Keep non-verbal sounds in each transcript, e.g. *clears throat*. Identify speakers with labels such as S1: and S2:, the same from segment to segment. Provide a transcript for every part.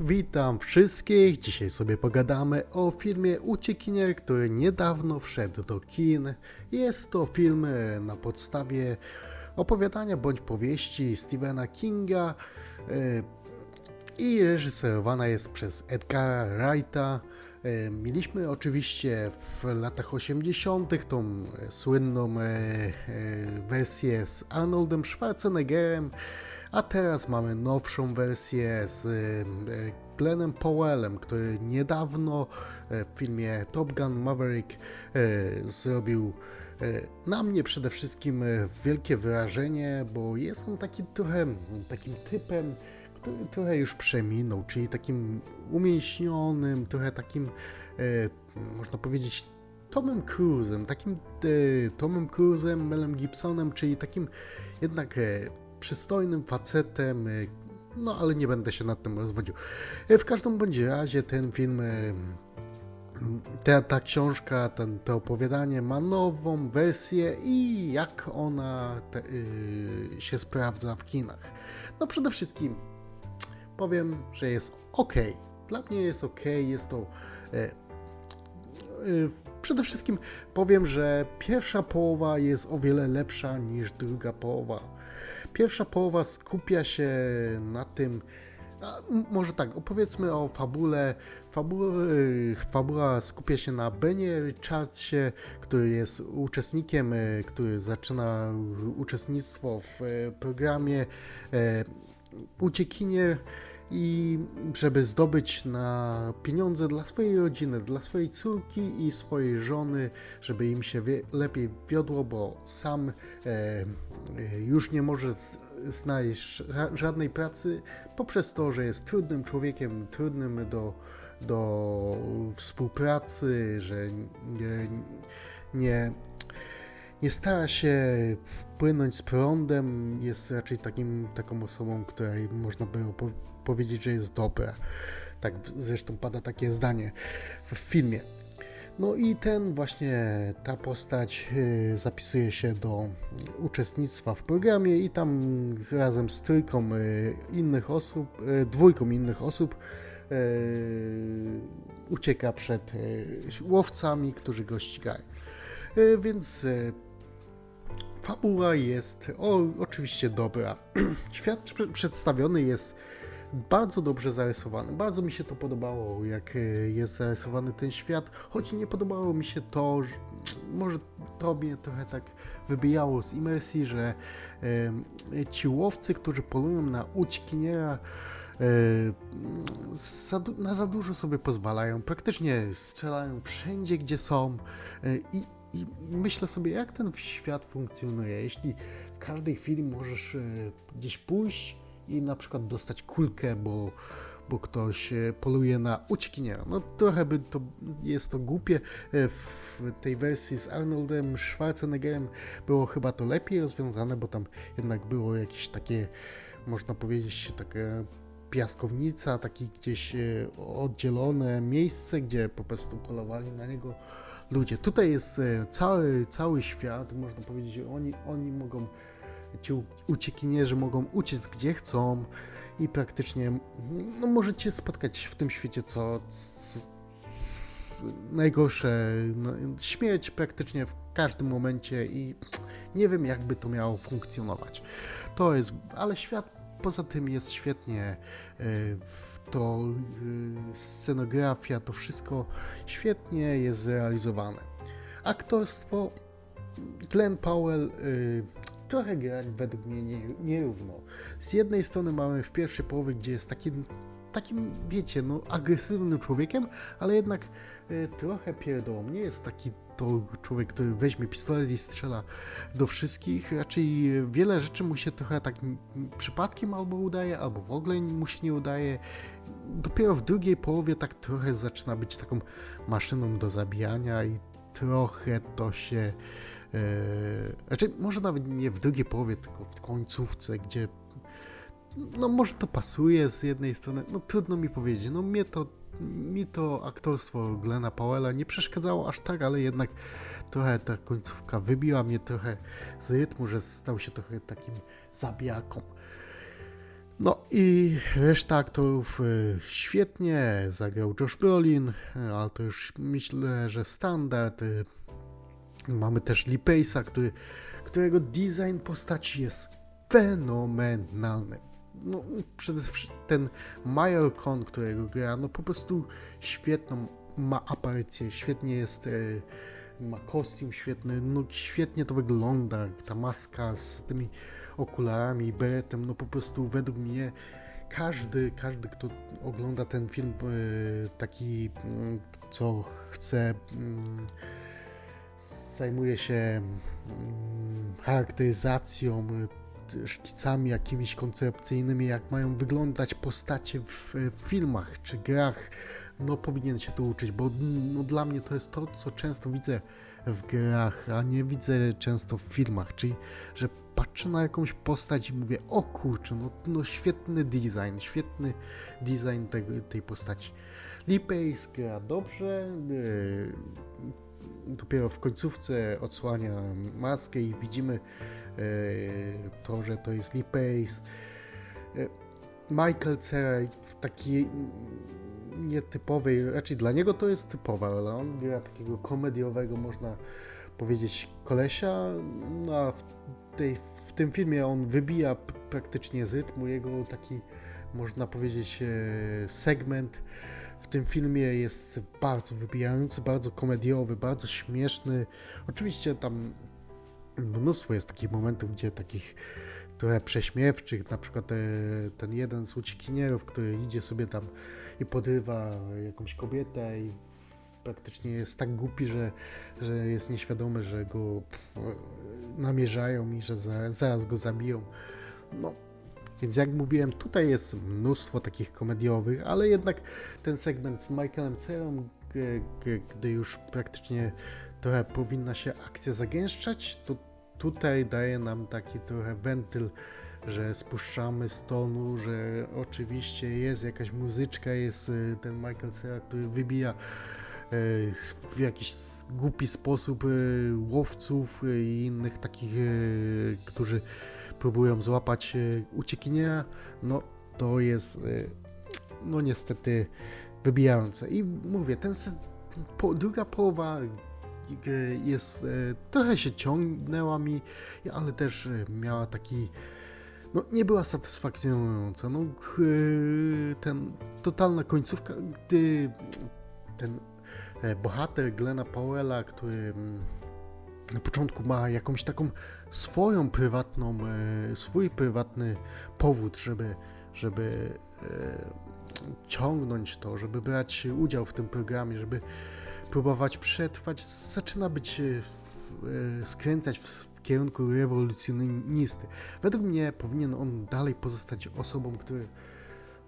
S1: Witam wszystkich. Dzisiaj sobie pogadamy o filmie Uciekinier, który niedawno wszedł do kin. Jest to film e, na podstawie opowiadania bądź powieści Stephena Kinga e, i reżyserowana jest przez Edgara Wrighta. E, Mieliśmy oczywiście w latach 80. tą słynną wersję z Arnoldem Schwarzeneggerem, a teraz mamy nowszą wersję z e, Glennem Powellem, który niedawno e, w filmie Top Gun Maverick zrobił na mnie przede wszystkim wielkie wrażenie, bo jest on taki trochę takim typem, który trochę już przeminął, czyli takim umięśnionym, trochę takim, można powiedzieć, Tomem Cruise'em, takim Tomem Cruise'em, Melem Gibsonem, czyli takim jednak przystojnym facetem, e, no ale nie będę się nad tym rozwodził. E, w każdym bądź razie ten film, e, ta, ta książka, ten, to opowiadanie ma nową wersję i jak ona te, y, się sprawdza w kinach. No przede wszystkim powiem, że jest ok. Dla mnie jest ok, jest to. E, e, przede wszystkim powiem, że pierwsza połowa jest o wiele lepsza niż druga połowa. Pierwsza połowa skupia się na tym. Może tak, opowiedzmy o fabule. Fabule, fabuła skupia się na Benie Richardsie, który jest uczestnikiem, e, który zaczyna uczestnictwo w e, programie Uciekinier i żeby zdobyć na pieniądze dla swojej rodziny, dla swojej córki i swojej żony, żeby im się lepiej wiodło, bo sam e, e, już nie może znaleźć ża- żadnej pracy poprzez to, że jest trudnym człowiekiem, trudnym do, do współpracy, że nie, nie, nie stara się płynąć z prądem, jest raczej takim, taką osobą, której można by powiedzieć, że jest dobra. Tak zresztą pada takie zdanie w filmie. No i ten właśnie, ta postać y, zapisuje się do uczestnictwa w programie i tam razem z trójką y, innych osób, y, dwójką innych osób ucieka przed łowcami, którzy go ścigają. Więc fabuła jest o, oczywiście dobra. *clears throat* Świat prze- przedstawiony jest bardzo dobrze zarysowany. Bardzo mi się to podobało, jak y, jest zarysowany ten świat, choć nie podobało mi się to, że może tobie trochę tak wybijało z imersji, że y, ci łowcy, którzy polują na uciekiniera, za, du- na za dużo sobie pozwalają. Praktycznie strzelają wszędzie, gdzie są y, i i myślę sobie, jak ten świat funkcjonuje. Jeśli w każdej chwili możesz e, gdzieś pójść i na przykład dostać kulkę, bo, bo ktoś e, poluje na uciekiniera. No trochę by to jest to głupie. E, W tej wersji z Arnoldem Schwarzeneggerem było chyba to lepiej rozwiązane, bo tam jednak było jakieś takie, można powiedzieć, takie piaskownica, taki gdzieś oddzielone miejsce, gdzie po prostu polowali na niego ludzie. Tutaj jest e, cały, cały świat, można powiedzieć, oni, oni mogą, ci uciekinierzy mogą uciec gdzie chcą i praktycznie no, możecie spotkać w tym świecie co, co najgorsze, no, śmierć praktycznie w każdym momencie i nie wiem jakby to miało funkcjonować. To jest, ale świat poza tym jest świetnie w to e, scenografia, to wszystko świetnie jest zrealizowane. Aktorstwo Glenn Powell y, trochę gra według mnie nie, nierówno. Z jednej strony mamy w pierwszej połowie, gdzie jest takim, takim wiecie, no agresywnym człowiekiem, ale jednak y, trochę pierdołą. Nie jest taki to człowiek, który weźmie pistolet i strzela do wszystkich. Raczej wiele rzeczy mu się trochę tak przypadkiem albo udaje, albo w ogóle mu się nie udaje. Dopiero w drugiej połowie tak trochę zaczyna być taką maszyną do zabijania i trochę to się. Raczej może nawet nie w drugiej połowie, tylko w końcówce, gdzie. No może to pasuje z jednej strony, no trudno mi powiedzieć. No mnie to, mi to aktorstwo Glena Powella nie przeszkadzało aż tak, ale jednak trochę ta końcówka wybiła mnie trochę z rytmu, że stał się trochę takim zabijaką. No i reszta aktorów e, świetnie, zagrał Josh Brolin, e, ale to już myślę, że standard. e. Mamy też Lee Pace'a, który, którego design postaci jest fenomenalny. No, przede wszystkim ten Major Con, którego gra, no po prostu świetną ma aparycję, świetnie jest, e, ma kostium świetny, no świetnie to wygląda, ta maska z tymi okularami, beretem, no po prostu według mnie każdy, każdy, kto ogląda ten film, e, taki, mm, co chce, mm, zajmuje się mm, charakteryzacją, y, szkicami jakimiś koncepcyjnymi, jak mają wyglądać postacie w, w filmach czy grach, no powinien się to uczyć, bo no, dla mnie to jest to, co często widzę w grach, a nie widzę często w filmach, czyli że patrzę na jakąś postać i mówię, o kurczę, no, no świetny design, świetny design tej postaci. Lee Pace gra dobrze, yy, dopiero w końcówce odsłania maskę i widzimy e, to, że to jest Lee Pace. E, Michael Cera w takiej nietypowej, raczej dla niego to jest typowa rola. On gra takiego komediowego, można powiedzieć, kolesia, no a w, tej, tym filmie on wybija praktycznie z rytmu. Jego taki, można powiedzieć, e, segment w tym filmie jest bardzo wybijający, bardzo komediowy, bardzo śmieszny. Oczywiście tam mnóstwo jest takich momentów, gdzie takich trochę prześmiewczych, na przykład e, ten jeden z uciekinierów, który idzie sobie tam i podrywa jakąś kobietę i praktycznie jest tak głupi, że, że jest nieświadomy, że go pff, namierzają i że za, zaraz go zabiją. No, więc jak mówiłem, tutaj jest mnóstwo takich komediowych, ale jednak ten segment z Michaelem g- gdy już praktycznie trochę powinna się akcja zagęszczać, to tutaj daje nam taki trochę wentyl, że spuszczamy z tonu, że oczywiście jest jakaś muzyczka, jest y, ten Michael Cera, który wybija w jakiś głupi sposób y, łowców y, i innych takich, którzy próbują złapać e, uciekiniera, no to jest e, no niestety wybijające. I mówię, ten po, druga połowa e, jest e, trochę się ciągnęła mi, ale też e, miała taki no nie była satysfakcjonująca. No e, ten totalna końcówka, gdy ten e, bohater Glena Powella, który mm, na początku ma jakąś taką swoją prywatną, e, swój prywatny powód, żeby, żeby e, ciągnąć to, żeby brać udział w tym programie, żeby próbować przetrwać, zaczyna być e, e, skręcać w, kierunku rewolucjonisty. Według mnie powinien on dalej pozostać osobą, który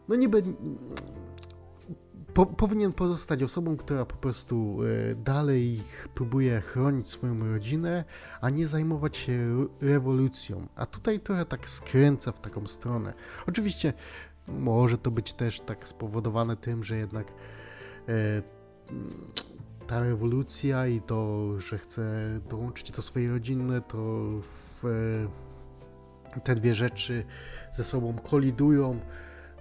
S1: no niby po, powinien pozostać osobą, która po prostu e, dalej próbuje chronić swoją rodzinę, a nie zajmować się re- rewolucją. A tutaj trochę tak skręca w taką stronę. Oczywiście może to być też tak spowodowane tym, że jednak e, ta rewolucja i to, że chce dołączyć do swojej rodziny, to w, e, te dwie rzeczy ze sobą kolidują.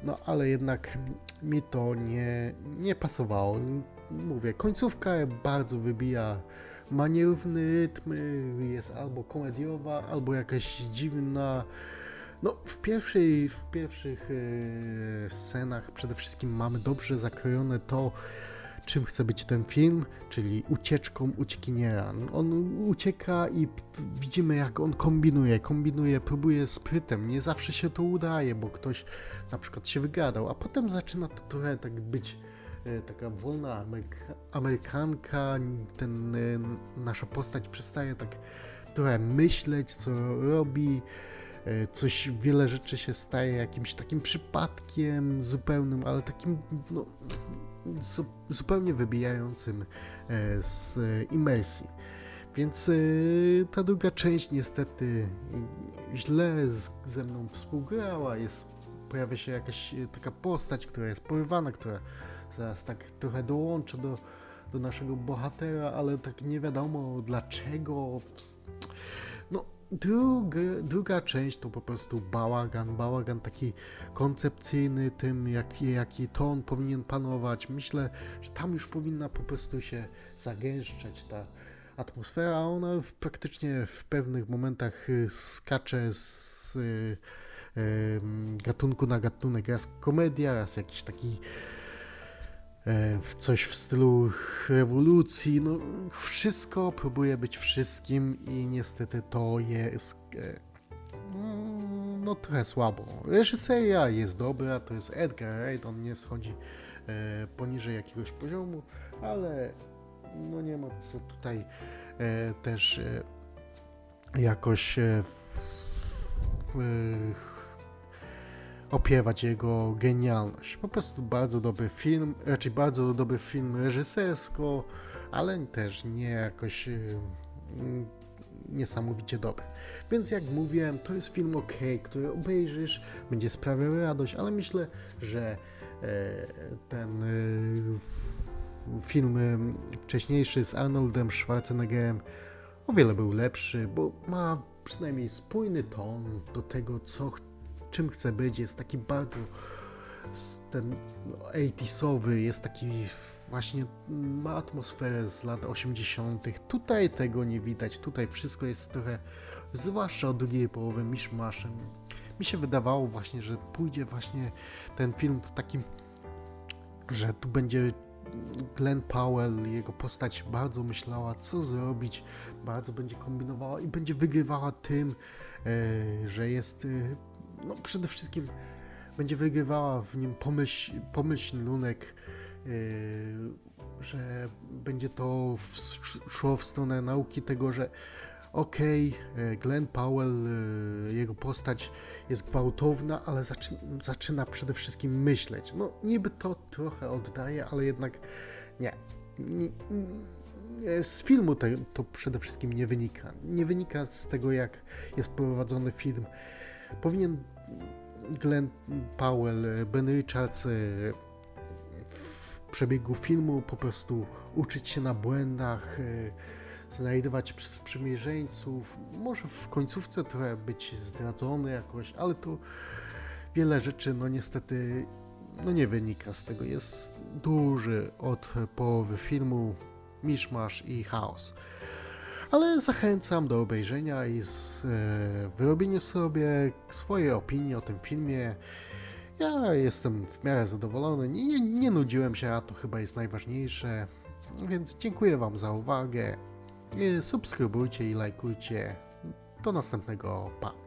S1: No ale jednak mi to nie, nie pasowało. Mówię, końcówka bardzo wybija. Ma nierówny rytm, jest albo komediowa, albo jakaś dziwna. No, w, pierwszej, w pierwszych e, scenach przede wszystkim mamy dobrze zakrojone to, czym chce być ten film, czyli ucieczką uciekiniera. On ucieka i widzimy, jak on kombinuje, kombinuje, próbuje sprytem. Nie zawsze się to udaje, bo ktoś na przykład się wygadał, a potem zaczyna to trochę tak być e, taka wolna Ameryka, Amerykanka, ten, e, nasza postać przestaje tak trochę myśleć, co robi, e, coś, wiele rzeczy się staje jakimś takim przypadkiem zupełnym, ale takim, no, zu, zupełnie wybijającym e, z e, imersji. Więc e, ta druga część niestety źle z, ze mną współgrała, jest pojawia się jakaś taka postać, która jest porywana, która zaraz tak trochę dołączy do, do naszego bohatera, ale tak nie wiadomo dlaczego. No, druga, druga część to po prostu bałagan, bałagan taki koncepcyjny, tym jaki, jaki ton powinien panować. Myślę, że tam już powinna po prostu się zagęszczać ta atmosfera, a ona praktycznie w pewnych momentach y, skacze z y, em, gatunku na gatunek. Raz komedia, raz jakiś taki coś w stylu rewolucji. No, wszystko próbuje być wszystkim i niestety to jest e, no trochę słabo. Reżyseria jest dobra, to jest Edgar Wright, on nie schodzi e, poniżej jakiegoś poziomu, ale no nie ma co tutaj e, też e, jakoś e, e, opiewać jego genialność. Po prostu bardzo dobry film, raczej bardzo dobry film reżysersko, ale też nie jakoś e, mm, niesamowicie dobry. Więc jak mówiłem, to jest film ok, który obejrzysz, będzie sprawiał radość, ale myślę, że e, ten f- film e, wcześniejszy z Arnoldem Schwarzeneggerem o wiele był lepszy, bo ma przynajmniej spójny ton do tego, co, czym chce być. Jest taki bardzo ten no, 80sowy, jest taki właśnie ma atmosferę z lat 80. Tutaj tego nie widać. Tutaj wszystko jest trochę, zwłaszcza od drugiej połowy, miszmaszem. Mi się wydawało właśnie, że pójdzie właśnie ten film w takim, że tu będzie Glenn Powell, jego postać bardzo myślała, co zrobić, bardzo będzie kombinowała i będzie wygrywała tym, e, że jest, e, no przede wszystkim będzie wygrywała w nim pomyśl, pomyślunek, e, że będzie to w, szło w stronę nauki tego, że okej, e, Glenn Powell, e, jego postać jest gwałtowna, ale zaczyna, zaczyna przede wszystkim myśleć. No niby to trochę oddaje, ale jednak nie. nie, nie z filmu te, to przede wszystkim nie wynika. Nie wynika z tego, jak jest prowadzony film. Powinien Glenn Powell, Ben Richards e, w przebiegu filmu po prostu uczyć się na błędach, e, znajdywać sprzymierzeńców, może w końcówce trochę być zdradzony jakoś, ale to wiele rzeczy, no niestety, no nie wynika z tego. Jest duży od połowy filmu miszmasz i chaos. Ale zachęcam do obejrzenia i z, e, wyrobienia sobie swojej opinii o tym filmie. Ja jestem w miarę zadowolony, nie, nie nudziłem się, a to chyba jest najważniejsze. Więc dziękuję Wam za uwagę. E, Subskrybujcie i lajkujcie. Do następnego. Pa.